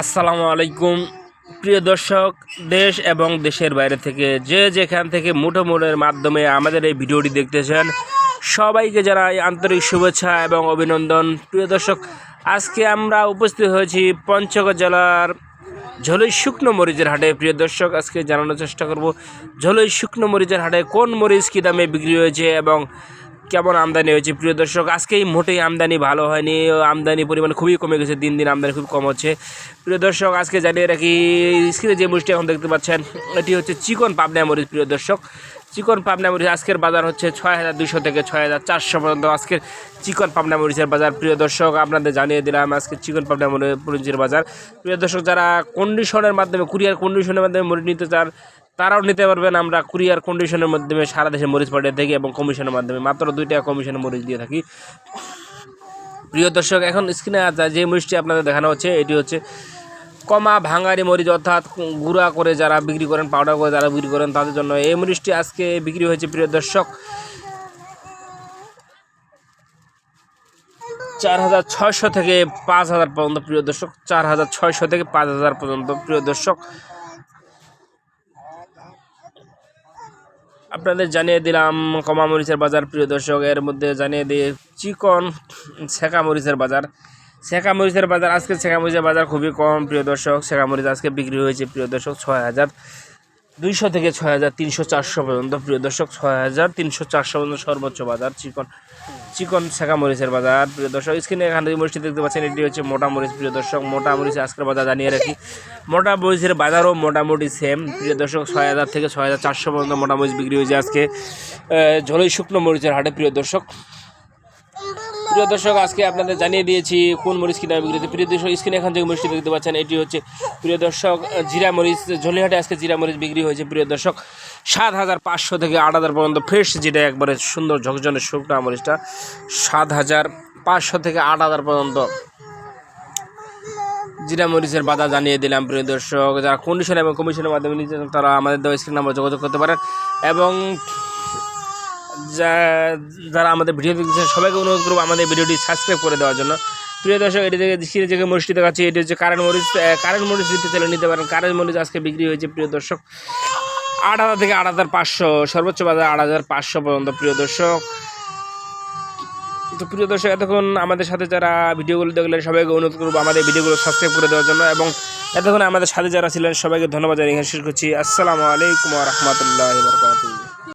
আসসালামু আলাইকুম। প্রিয় দর্শক, দেশ এবং দেশের বাইরে থেকে যে যেখান থেকে মুঠো মোড়ের মাধ্যমে আমাদের এই ভিডিওটি দেখতেছেন, সবাইকে জানাই আন্তরিক শুভেচ্ছা এবং অভিনন্দন। প্রিয় দর্শক, আজকে আমরা উপস্থিত হয়েছি পঞ্চগড় জেলার ঝোলই শুকনো মরিচের হাটে। প্রিয় দর্শক, আজকে জানানোর চেষ্টা করব, ঝোলই শুকনো মরিচের হাটে কোন মরিচ কী দামে বিক্রি হয়েছে এবং কেমন আমদানি হয়েছে? প্রিয় দর্শক, আজকে এই মোটেই আমদানি ভালো হয়নি। আমদানি পরিমাণ খুবই কমে গেছে, দিন দিন আমদানি খুব কম হচ্ছে। প্রিয় দর্শক, আজকে জানিয়ে রাখি, স্ক্রিনে যে মরিচটি এখন দেখতে পাচ্ছেন, এটি হচ্ছে চিকন পাবনা মরিচ, প্রিয় দর্শক। চিকন পাবনা মরিচ আজকের বাজার হচ্ছে ছয় হাজার দুশো থেকে ছয় হাজার চারশো পর্যন্ত আজকের চিকন পাবনা মরিচের বাজার। প্রিয় দর্শক, আপনাদের জানিয়ে দিলাম আজকে চিকন পাবনা মরিচের বাজার। প্রিয় দর্শক, যারা কন্ডিশনের মাধ্যমে কুরিয়ার কন্ডিশনের মাধ্যমে মরিচ নিতে চান তারাও নিতে পারবেন আমরা কুরিয়ার কন্ডিশনের মাধ্যমে সারা দেশে মরিচ পাঠিয়ে থাকি এবং কমিশনের মাধ্যমে। মাত্র দুই টাকা কমিশনে মরিচ দিয়ে থাকি। প্রিয় দর্শক, এখন স্ক্রিনে যে মরিচটি আপনাদের দেখানো হচ্ছে, এটি হচ্ছে কমা ভাঙারি মরিচ। অর্থাৎ গুঁড়া করে যারা বিক্রি করেন পাউডার করে যারা বিক্রি করেন, তাদের জন্য এই মরিচটি আজকে বিক্রি হয়েছে, প্রিয় দর্শক। চার হাজার ছয়শো থেকে পাঁচ হাজার পর্যন্ত, প্রিয় দর্শক। চার হাজার ছয়শো থেকে পাঁচ হাজার পর্যন্ত, প্রিয় দর্শক। আপনাদের জানিয়ে দিলাম কমা মরিচের বাজার। প্রিয় দর্শক, এর মধ্যে জানিয়ে দিই, চিকন শেখা মরিচের বাজার। শেখা মরিচের বাজার, আজকে শেখা মরিচের বাজার খুবই কম, প্রিয় দর্শক। শেখা মরিচ আজকে বিক্রি হয়েছে, প্রিয় দর্শক, ছয় হাজার দুইশো থেকে ছয় হাজার তিনশো চারশো পর্যন্ত। প্রিয় দর্শক, ছয় হাজার তিনশো চারশো পর্যন্ত সর্বোচ্চ বাজার, চিকন। চিকন শাখা মরিচের বাজার। প্রিয় দর্শক, স্ক্রিনে এখানে থেকে মরিচটি দেখতে পাচ্ছেন, এটি হচ্ছে মোটা মরিচ। প্রিয় দর্শক, মোটা মরিচ আজকের বাজার জানিয়ে রাখি। মোটা মরিচের বাজারও মোটামুটি সেম প্রিয় দর্শক, ছয় হাজার থেকে ছয় হাজার চারশো পর্যন্ত মোটা মরিচ বিক্রি হয়েছে আজকে ঝোলই শুকনো মরিচের হাটে। প্রিয় দর্শক প্রিয় দর্শক, আজকে আপনাদের জানিয়ে দিয়েছি কোন মরিচ কী দামে বিক্রি হচ্ছে প্রিয় দর্শক, স্ক্রিনে এখন যে মরিচটি দেখতে পাচ্ছেন, এটি হচ্ছে, প্রিয় দর্শক, জিরা মরিচ ঝোলিহাটে আজকে জিরা মরিচ বিক্রি হয়েছে, প্রিয় দর্শক। সাত হাজার পাঁচশো থেকে আট হাজার পর্যন্ত ফ্রেশ, যেটা একবারে সুন্দর ঝকঝনে শুকনা মরিচটা। সাত হাজার পাঁচশো থেকে আট হাজার পর্যন্ত জিরা মরিচের বাজার জানিয়ে দিলাম, প্রিয় দর্শক। যারা কন্ডিশন এবং কমিশনের মাধ্যমে নিতে তারা আমাদের দেওয়া স্ক্রিন নাম্বার যোগাযোগ করতে পারেন। এবং যারা আমাদের ভিডিও দেখছেন সবাইকে অনুরোধ করব আমাদের ভিডিওটি সাবস্ক্রাইব করে দেওয়ার জন্য। প্রিয় দর্শক, এটি থেকে স্ক্রিনে যে মরিচটি দেখাচ্ছি এটি হচ্ছে কারেন্ট মরিচ কারেন্ট মরিচ নিতে চাইলে নিতে পারেন। কারেন্ট মরিচ আজকে বিক্রি হয়েছে, প্রিয় দর্শক, আট হাজার থেকে আট হাজার পাঁচশো, সর্বোচ্চ বাজার আট হাজার পাঁচশো পর্যন্ত, প্রিয় দর্শক। তো প্রিয় দর্শক, এতক্ষণ আমাদের সাথে যারা ভিডিওগুলো দেখলেন, সবাইকে অনুরোধ করব আমাদের ভিডিওগুলো সাবস্ক্রাইব করে দেওয়ার জন্য এবং এতক্ষণ আমাদের সাথে যারা ছিলেন, সবাইকে ধন্যবাদ জানিয়ে শেষ করছি। আসসালামু আলাইকুম রহমতুল্লাহ বরকাতুহ।